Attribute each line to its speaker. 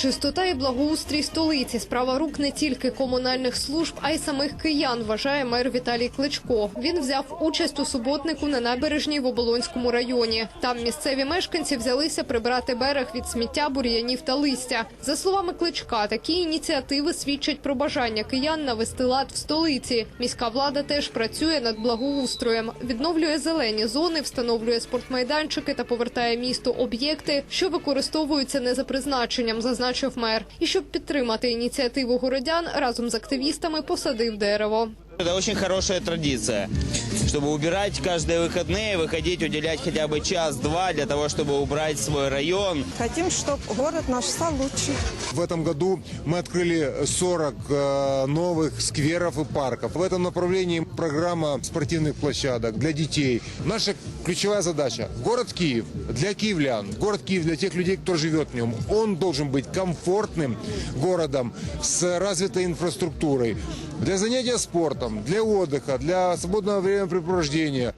Speaker 1: Чистота і благоустрій столиці справа рук не тільки комунальних служб, а й самих киян, вважає мер Віталій Кличко. Він взяв участь у суботнику на набережній в Оболонському районі. Там місцеві мешканці взялися прибрати берег від сміття, бур'янів та листя. За словами Кличка, такі ініціативи свідчать про бажання киян навести лад в столиці. Міська влада теж працює над благоустроєм, відновлює зелені зони, встановлює спортмайданчики та повертає місту об'єкти, що використовуються не за призначенням, зазначив мер. І щоб підтримати ініціативу городян, разом з активістами посадив дерево.
Speaker 2: Это очень хорошая традиция, чтобы убирать каждые выходные, выходить, уделять хотя бы час-два для того, чтобы убрать свой район.
Speaker 3: Хотим, чтобы город наш стал лучше.
Speaker 4: В этом году мы открыли 40 э, новых скверов и парков. В этом направлении программа спортивных площадок для детей. Наша ключевая задача – город Киев для киевлян, город Киев для тех людей, кто живет в нем. Он должен быть комфортным городом с развитой инфраструктурой для занятия спортом, для отдыха, для свободного времяпрепровождения.